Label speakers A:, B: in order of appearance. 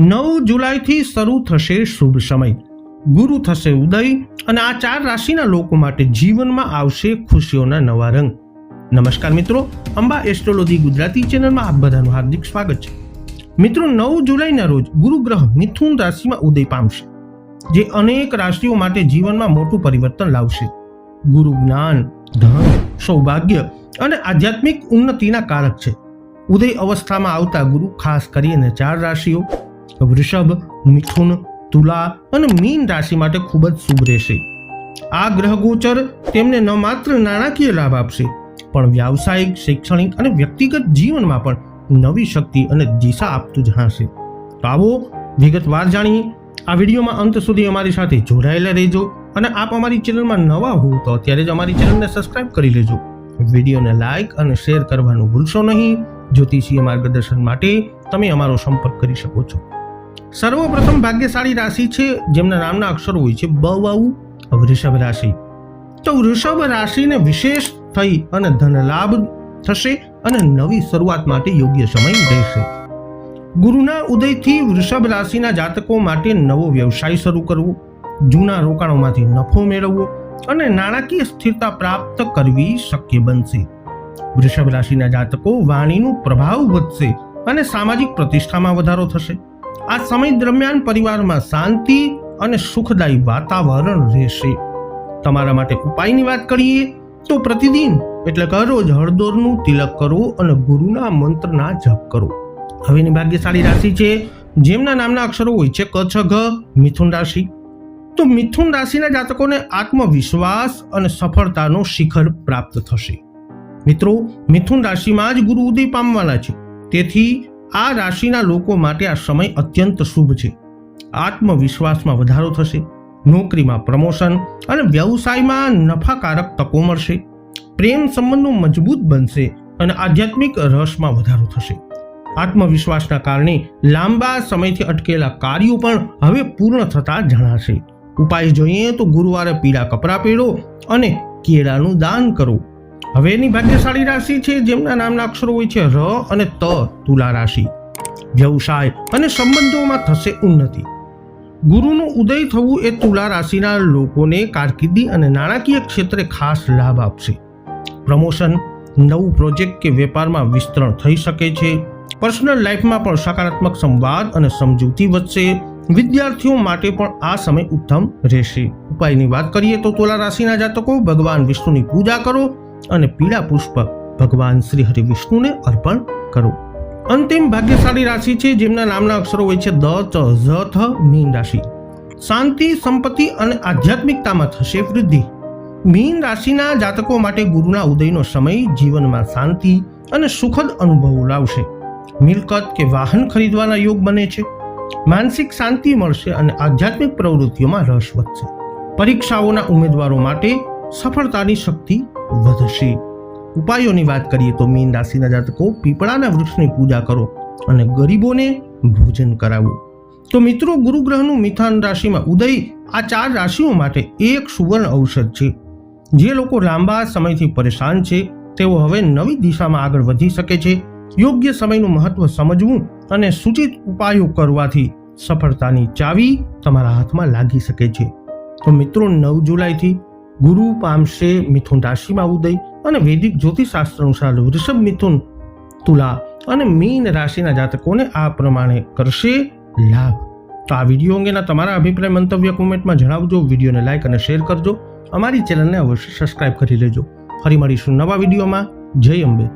A: નવ જુલાઈથી શરૂ થશે શુભ સમય. ગુરુ થશે ઉદય અને આ ચાર રાશિના લોકો માટે જીવનમાં આવશે ખુશીઓના નવા રંગ. નમસ્કાર મિત્રો, અંબા એસ્ટ્રોલોજી ગુજરાતી ચેનલમાં આપ બધાનું હાર્દિક સ્વાગત છે. મિત્રો, નવ જુલાઈના રોજ ગુરુ ગ્રહ મિથુન રાશિમાં ઉદય પામશે, જે અનેક રાશિઓ માટે જીવનમાં મોટું પરિવર્તન લાવશે. ગુરુ જ્ઞાન, ધન, સૌભાગ્ય અને આધ્યાત્મિક ઉન્નતિના કારક છે. ઉદય અવસ્થામાં આવતા ગુરુ, ખાસ કરીને ચાર રાશિઓ વૃષભ, મિથુન, તુલા અને મીન રાશિ માટે ખૂબ જ શુભ રહેશે. આ ગ્રહ ગોચર તેમને ન માત્ર નાણાકીય લાભ આપશે, પણ વ્યાવસાયિક, શૈક્ષણિક અને વ્યક્તિગત જીવનમાં પણ નવી શક્તિ અને દિશા આપતું જણાશે. તો આવો વિગતવાર જાણીએ. આ વિડીયોમાં અંત સુધી અમારી સાથે જોડાયેલા રહેજો અને આપ અમારી ચેનલમાં નવા હો તો અત્યારે જ અમારી ચેનલને સબસ્ક્રાઇબ કરી લેજો. વિડીયોને લાઇક અને શેર કરવાનું ભૂલશો નહીં. જ્યોતિષીય માર્ગદર્શન માટે તમે અમારો સંપર્ક કરી શકો છો. સર્વપ્રથમ ભાગ્યશાળી રાશિ છે, જેમના નામના અક્ષરો હોય છે બ વાઉ વૃષભ રાશિ. તો વૃષભ રાશિને વિશેષ થઈ અને ધન લાભ થશે અને નવી શરૂઆત માટે યોગ્ય સમય રહેશે. ગુરુના ઉદયથી વૃષભ રાશિના જાતકો માટે નવો વ્યવસાય શરૂ કરવો, જૂના રોકાણોમાંથી નફો મેળવવો અને નાણાકીય સ્થિરતા પ્રાપ્ત કરવી શક્ય બનશે. વૃષભ રાશિના જાતકો વાણીનું પ્રભાવ વધશે અને સામાજિક પ્રતિષ્ઠામાં વધારો થશે. આ સમય દરમિયાન પરિવારમાં શાંતિ અને સુખદાયી વાતાવરણ રહેશે. તમારા માટે ઉપાયની વાત કરીએ, તો પ્રતિદિન, એટલે કે રોજ હળદોરનું તિલક કરો અને ગુરુના મંત્રના જપ કરો. હવેની ભાગ્યશાળી રાશિ છે, જેમના નામના અક્ષરો હોય છે કચ્છ ઘ, મિથુન રાશિ. તો મિથુન રાશિના જાતકોને આત્મવિશ્વાસ અને સફળતાનો શિખર પ્રાપ્ત થશે. મિત્રો, મિથુન રાશિમાં જ ગુરુ ઉદય પામવાના છે. તેથી આ રાશિના લોકો માટે આ સમય અત્યંત શુભ છે. આત્મવિશ્વાસમાં વધારો થશે, નોકરીમાં પ્રમોશન અને વ્યવસાયમાં નફાકારક તકો મળશે, પ્રેમ સંબંધો મજબૂત બનશે અને આધ્યાત્મિક રસમાં વધારો થશે. આત્મવિશ્વાસના કારણે લાંબા સમયથી અટકેલા કાર્યો પણ હવે પૂર્ણ થતા જણાશે. ઉપાય જોઈએ તો ગુરુવારે પીળા કપડાં પહેરો અને કેળાનું દાન કરો. હવેની ભાગ્યશાળી રાશિ છે જેમના નામના અક્ષરો હોય છે ર અને ત તુલા રાશિ. વ્યવસાય અને સંબંધોમાં થશે ઉન્નતિ. ગુરુનું ઉદય થવું એ તુલા રાશિના લોકોને કારકિર્દી અને નાણાકીય ક્ષેત્રે ખાસ લાભ આપશે. પ્રમોશન, નવું પ્રોજેક્ટ કે વેપારમાં વિસ્તરણ થઈ શકે છે. પર્સનલ લાઈફમાં પણ સકારાત્મક સંવાદ અને સમજૂતી વધશે. વિદ્યાર્થીઓ માટે પણ આ સમય ઉત્તમ રહેશે. ઉપાયની વાત કરીએ તો તુલા રાશિના જાતકો, ભગવાન વિષ્ણુની પૂજા કરો અને પીળા પુષ્પ ભગવાન શ્રી હરિ વિષ્ણુને અર્પણ કરો. અંતિમ ભાગ્યશાળી રાશિ છે, જેમના નામના અક્ષરો હોય છે દ, ચ, ઝ, થ, મીન રાશિ. શાંતિ, સંપત્તિ અને આધ્યાત્મિકતામાં થશે વૃદ્ધિ. મીન રાશિના જાતકો માટે ગુરુના ઉદયનો સમય જીવનમાં શાંતિ અને સુખદ અનુભવો લાવશે. મિલકત કે વાહન ખરીદવાના યોગ બને છે. માનસિક શાંતિ મળશે અને આધ્યાત્મિક પ્રવૃત્તિઓમાં રસ વધશે. પરીક્ષાઓના ઉમેદવારો માટે સફળતાની શક્તિ વધશે ઉપાયોની વાત કરીએ તો મીન રાશિના જાતકો પીપળાના વૃક્ષની પૂજા કરો અને ગરીબોને ભોજન કરાવો. તો મિત્રો, ગુરુગ્રહનું મિથાન રાશિમાં ઉદય આ ચાર રાશિઓ માટે એક સુવર્ણ ઔષધ છે. જે લોકો લાંબા સમયથી પરેશાન છે, તેઓ હવે નવી દિશામાં આગળ વધી શકે છે. યોગ્ય સમયનું મહત્વ સમજવું અને સૂચિત ઉપાયો કરવાથી સફળતાની ચાવી તમારા હાથમાં લાગી શકે છે. તો મિત્રો, નવ જુલાઈથી ગુરુ પામશે મિથુન રાશિમાં ઉદય અને વૈદિક જ્યોતિષશાસ્ત્ર અનુસાર વૃષભ મિથુન, તુલા અને મીન રાશિના જાતકોને આ પ્રમાણે કરશે લાભ. તો આ વીડિયો અંગેના તમારા અભિપ્રાય મંતવ્ય કોમેન્ટમાં જણાવજો, વિડીયોને લાઇક અને શેર કરજો. અમારી ચેનલને અવશ્ય સબસ્ક્રાઇબ કરી લેજો. ફરી મળીશું નવા વિડીયોમાં. જય અંબે.